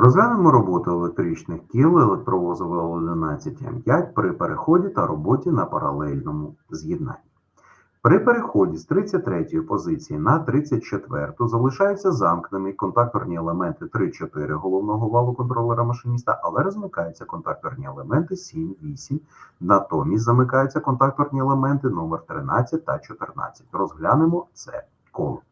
Розглянемо роботу електричних кіл електровозу 11 М5 при переході та роботі на паралельному з'єднанні. При переході з 33 позиції на 34 залишаються замкнені контакторні елементи 3-4 головного валу контролера машиніста, але розмикаються контакторні елементи 7-8. Натомість замикаються контакторні елементи номер 13 та 14. Розглянемо це коло.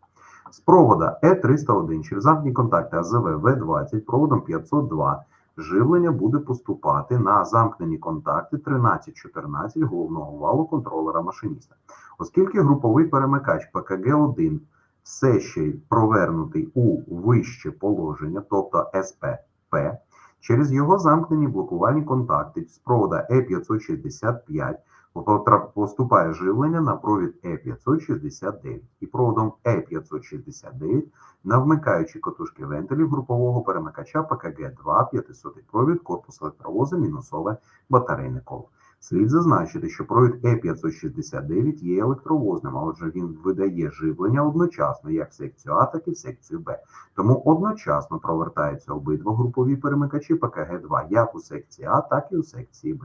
З провода Е301 через замкнені контакти АЗВ В20 проводом 502 живлення буде поступати на замкнені контакти 13-14 головного валу контролера машиніста. Оскільки груповий перемикач ПКГ-1 все ще провернутий у вище положення, тобто СПП, через його замкнені блокувальні контакти з провода Е565 потра- поступає живлення на провід Е569 і проводом Е569 на вмикаючі котушки вентилів групового перемикача ПКГ-2 500 провід корпус електровоза мінусове батарейне коло. Слід зазначити, що провід Е569 є електровозним, а отже він видає живлення одночасно як в секцію А, так і в секцію Б. Тому одночасно провертаються обидва групові перемикачі ПКГ-2 як у секції А, так і у секції Б.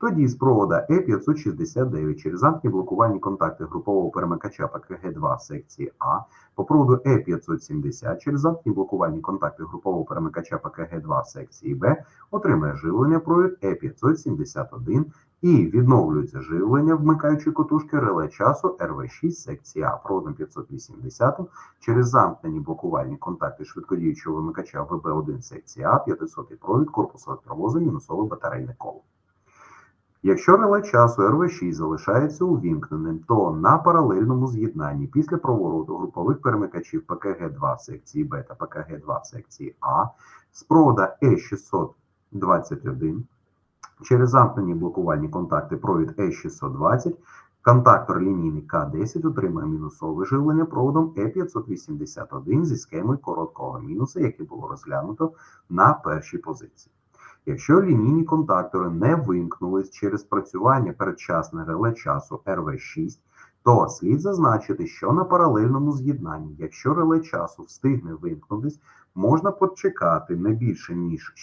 Тоді з провода Е569 через замкні блокувальні контакти групового перемикача ПКГ-2 в секції А по проводу Е570 через замкні блокувальні контакти групового перемикача ПКГ-2 в секції Б отримає живлення провід Е571 і відновлюється живлення вмикаючої котушки реле часу РВ6 секції А проводом 580 через замкнені блокувальні контакти швидкодіючого вимикача ВБ1 секції А 500 провід корпус електровозу мінусове батарейне коло. Якщо реле часу РВ6 залишається увімкненим, то на паралельному з'єднанні після провороту групових перемикачів ПКГ-2 секції Б та ПКГ-2 секції А з провода Е621 через замкнені блокувальні контакти провід Е620 контактор лінійний К10 отримає мінусове живлення проводом Е581 зі схемою короткого мінуса, яке було розглянуто на першій позиції. Якщо лінійні контактори не вимкнулись через працювання передчасне реле часу РВ6, то слід зазначити, що на паралельному з'єднанні, якщо реле часу встигне вимкнутись, можна почекати не більше ніж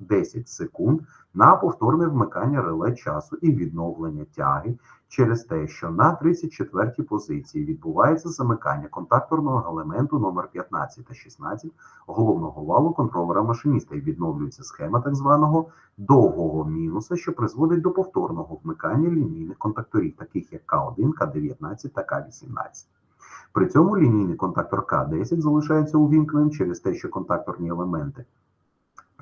6-10 секунд на повторне вмикання реле часу і відновлення тяги через те, що на 34-й позиції відбувається замикання контакторного елементу номер 15 та 16 головного валу контролера машиніста і відновлюється схема так званого довгого мінуса, що призводить до повторного вмикання лінійних контакторів, таких як К1, К19 та К18. При цьому лінійний контактор К10 залишається увімкненим через те, що контакторні елементи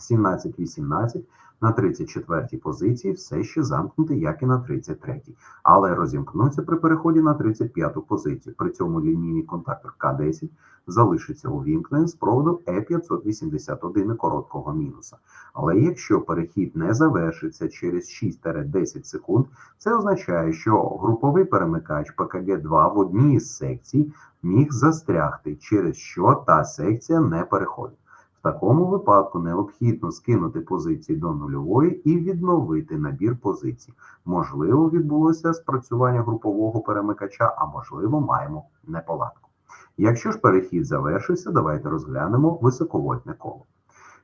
17-18 на 34-й позиції все ще замкнуті, як і на 33-й, але розімкнуться при переході на 35-ту позицію. При цьому лінійний контактор К10 залишиться увімкненим з проводу Е581 короткого мінуса. Але якщо перехід не завершиться через 6-10 секунд, це означає, що груповий перемикач ПКГ-2 в одній із секцій міг застрягти, через що та секція не переходить. В такому випадку необхідно скинути позиції до нульової і відновити набір позицій. Можливо, відбулося спрацювання групового перемикача, а можливо, маємо неполадку. Якщо ж перехід завершився, давайте розглянемо високовольтне коло.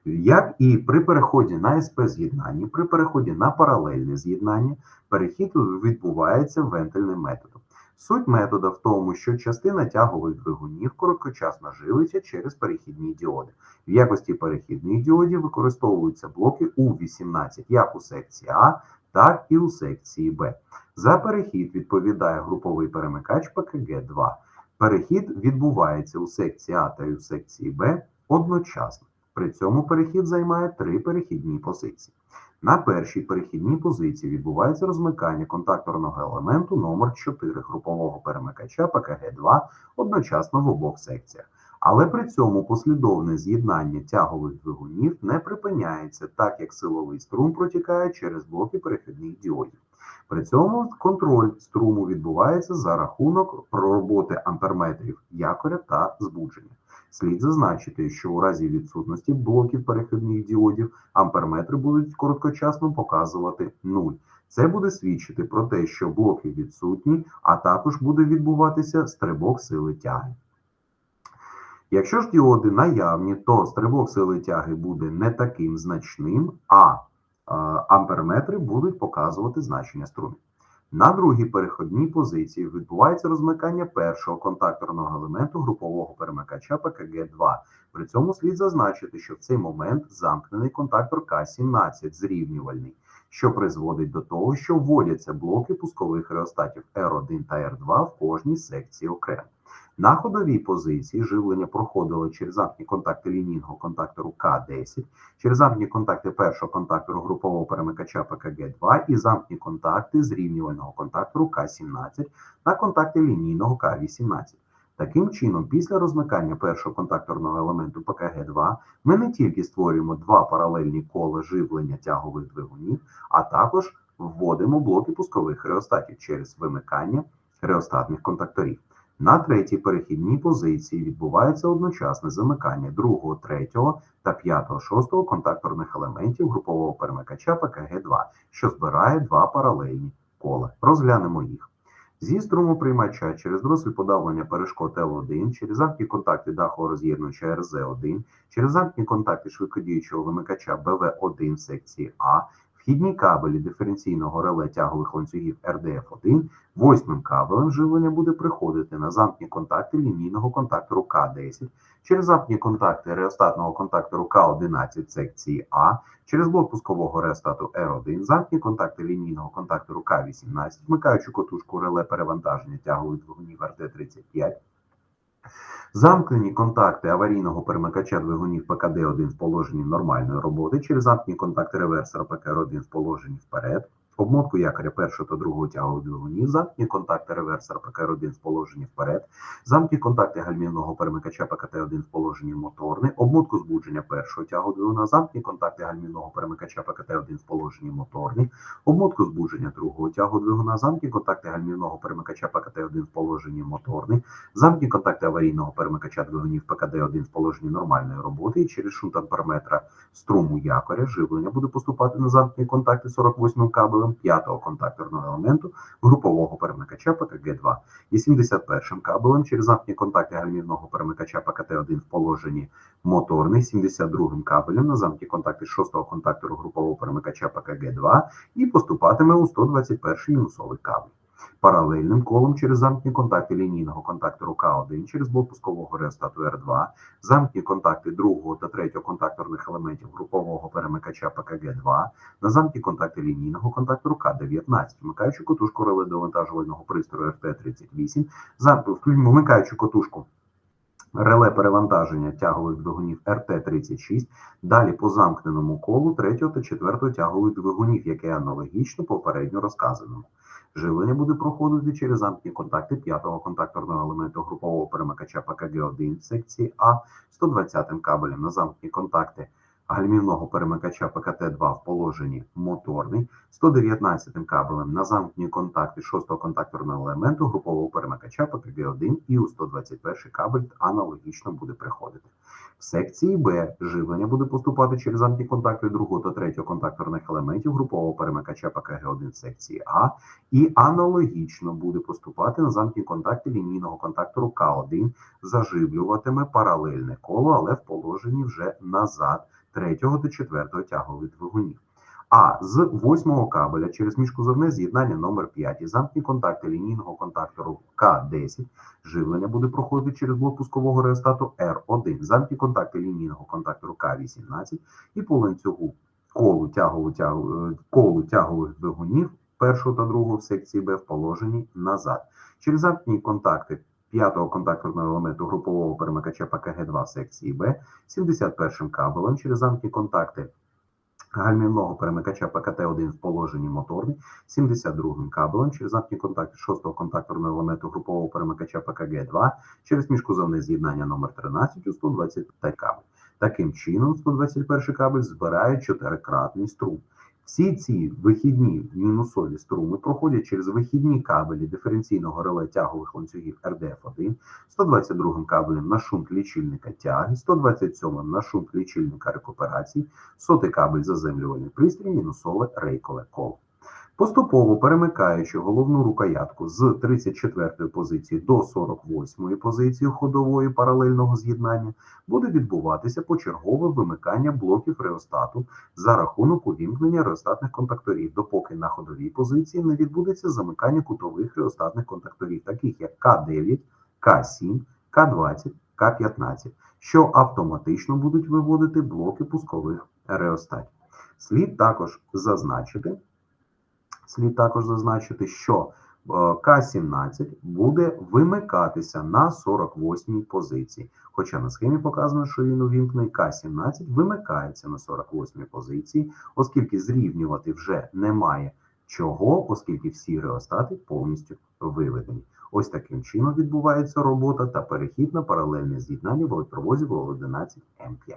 Як і при переході на СП з'єднання, при переході на паралельне з'єднання, перехід відбувається вентильним методом. Суть метода в тому, що частина тягових двигунів короткочасно живиться через перехідні діоди. В якості перехідних діодів використовуються блоки У18 як у секції А, так і у секції Б. За перехід відповідає груповий перемикач ПКГ-2. Перехід відбувається у секції А та й у секції Б одночасно. При цьому перехід займає три перехідні позиції. На першій перехідній позиції відбувається розмикання контакторного елементу номер 4 групового перемикача ПКГ-2 одночасно в обох секціях. Але при цьому послідовне з'єднання тягових двигунів не припиняється, так як силовий струм протікає через блоки перехідних діодів. При цьому контроль струму відбувається за рахунок роботи амперметрів якоря та збудження. Слід зазначити, що у разі відсутності блоків перехідних діодів амперметри будуть короткочасно показувати 0. Це буде свідчити про те, що блоки відсутні, а також буде відбуватися стрибок сили тяги. Якщо ж діоди наявні, то стрибок сили тяги буде не таким значним, а е, амперметри будуть показувати значення струмів. На другій переходній позиції відбувається розмикання першого контакторного елементу групового перемикача ПКГ-2. При цьому слід зазначити, що в цей момент замкнений контактор К17 зрівнювальний, що призводить до того, що вводяться блоки пускових реостатів R1 та R2 в кожній секції окремо. На ходовій позиції живлення проходило через замкні контакти лінійного контактору К10, через замкні контакти першого контактору групового перемикача ПКГ-2 і замкні контакти зрівнювального контактору К17 на контакти лінійного К18. Таким чином, після розмикання першого контакторного елементу ПКГ-2 ми не тільки створюємо два паралельні кола живлення тягових двигунів, а також вводимо блоки пускових реостатів через вимикання реостатних контакторів. На третій перехідній позиції відбувається одночасне замикання другого, третього та п'ятого, шостого контакторних елементів групового перемикача ПКГ-2, що збирає два паралельні кола. Розглянемо їх. Зі струмоприймача через дросель подавлення перешкод L1, через замкні контакти дахового роз'єднувача RZ1, через замкні контакти швидкодіючого вимикача БВ1 в секції А, вхідні кабелі диференційного реле тягових ланцюгів RDF1, восьмим кабелем живлення буде приходити на замкні контакти лінійного контактору К10, через замкні контакти реостатного контактору К11 секції А, через блок пускового реостату R1, замкні контакти лінійного контактору К18, вмикаючи котушку реле перевантаження тягових двигунів РТ-35, Замкнені контакти аварійного перемикача двигунів ПКД-1 в положенні нормальної роботи через замкнені контакти реверсора ПКР-1 в положенні вперед, обмотку якоря першого та другого тягових двигунів, замкні контакти реверсора ПКР-1 в положенні вперед, замкні контакти гальмівного перемикача ПКТ-1 в положенні моторний, обмотку збудження першого тягу двигуна, замкні контакти гальмівного перемикача ПКТ-1 в положенні моторний, обмотку збудження другого тягу двигуна, замкні контакти гальмівного перемикача ПКТ-1 в положенні моторний, замкні контакти аварійного перемикача двигунів ПКД-1 в положенні нормальної роботи і через шунт амперметра струму якоря живлення буде поступати на замкні контакти 48 кабелем п'ятого контакторного елементу групового перемикача ПКГ-2 і 71 кабелем через замкні контакти гальмівного перемикача ПКТ-1 в положенні моторний, 72 кабелем на замкні контакти 6 контактору групового перемикача ПКГ-2 і поступатиме у 121 мінусовий кабель. Паралельним колом через замкні контакти лінійного контактору К1 через блок пускового реостату Р2, замкні контакти другого та третього контакторних елементів групового перемикача ПКГ-2, на замкні контакти лінійного контактору К19, вмикаючи котушку реле довантажувального пристрою РТ-38, вмикаючи котушку реле перевантаження тягових двигунів РТ-36, далі по замкненому колу третього та 4 тягових двигунів, яке аналогічно попередньо розказаному. Живлення буде проходити через замкні контакти п'ятого контакторного елементу групового перемикача ПКГ-1 секції А 120 кабелем на замкні контакти гальмівного перемикача ПКТ-2 в положенні моторний, 119 кабелем на замкні контакти шостого контакторного елементу групового перемикача ПКГ-1 і у 121 кабель аналогічно буде приходити. В секції Б живлення буде поступати через замкні контакти другого та третього контакторних елементів групового перемикача ПКГ-1 в секції А і аналогічно буде поступати на замкні контакти лінійного контактору К1, заживлюватиме паралельне коло, але в положенні вже назад третього до четвертого тягових двигунів. А з восьмого кабеля через міжкузовне з'єднання номер 5 і замкні контакти лінійного контактору К10 живлення буде проходити через блок пускового реостату R1, замкні контакти лінійного контактору К18 і по ланцюгу колу тягову, тягу, колу тягових двигунів першого та другого в секції Б в положенні назад. Через замкні контакти п'ятого контакторного елементу групового перемикача ПКГ-2 секції Б 71-м кабелем через замкні контакти гальмівного перемикача ПКТ-1 в положенні моторний, 72-м кабелем через замкні контакти 6 контакторного елементу групового перемикача ПКГ-2 через міжкузовне з'єднання номер 13 у 125 кабель. Таким чином, 121 кабель збирає чотирикратний струм. Всі ці вихідні мінусові струми проходять через вихідні кабелі диференційного реле тягових ланцюгів РДФ1, 122 кабелем на шунт лічильника тяги, 127 на шунт лічильника рекуперації, сотий кабель заземлювальний пристрій, мінусове рейкове коло. Поступово перемикаючи головну рукоятку з 34 позиції до 48 позиції ходової паралельного з'єднання, буде відбуватися почергове вимикання блоків реостату за рахунок увімкнення реостатних контакторів, допоки на ходовій позиції не відбудеться замикання кутових реостатних контакторів, таких як К9, К7, К20, К15, що автоматично будуть виводити блоки пускових реостатів. Слід також зазначити, слід також зазначити, що е, К17 буде вимикатися на 48-й позиції. Хоча на схемі показано, що він увімкнений К17 вимикається на 48-й позиції, оскільки зрівнювати вже немає чого, оскільки всі реостати повністю виведені. Ось таким чином відбувається робота та перехід на паралельне з'єднання в електровозі ВОЛ-11 М5.